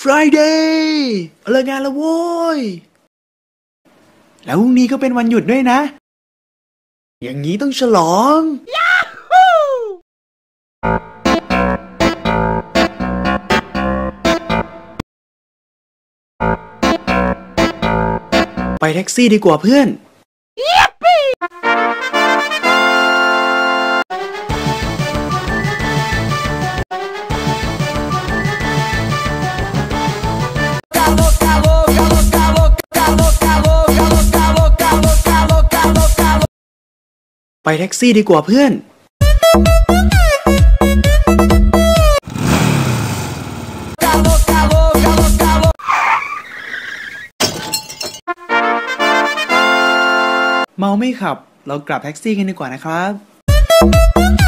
Friday เลิกงานแล้วโว้ย แล้วพรุ่งนี้ก็เป็นวันหยุดด้วยนะ อย่างนี้ต้องฉลอง ไปแท็กซี่ดีกว่าเพื่อน ไปแท็กซี่ดีกว่าเพื่อน เมาไม่ขับ เรากลับแท็กซี่กันดีกว่านะครับ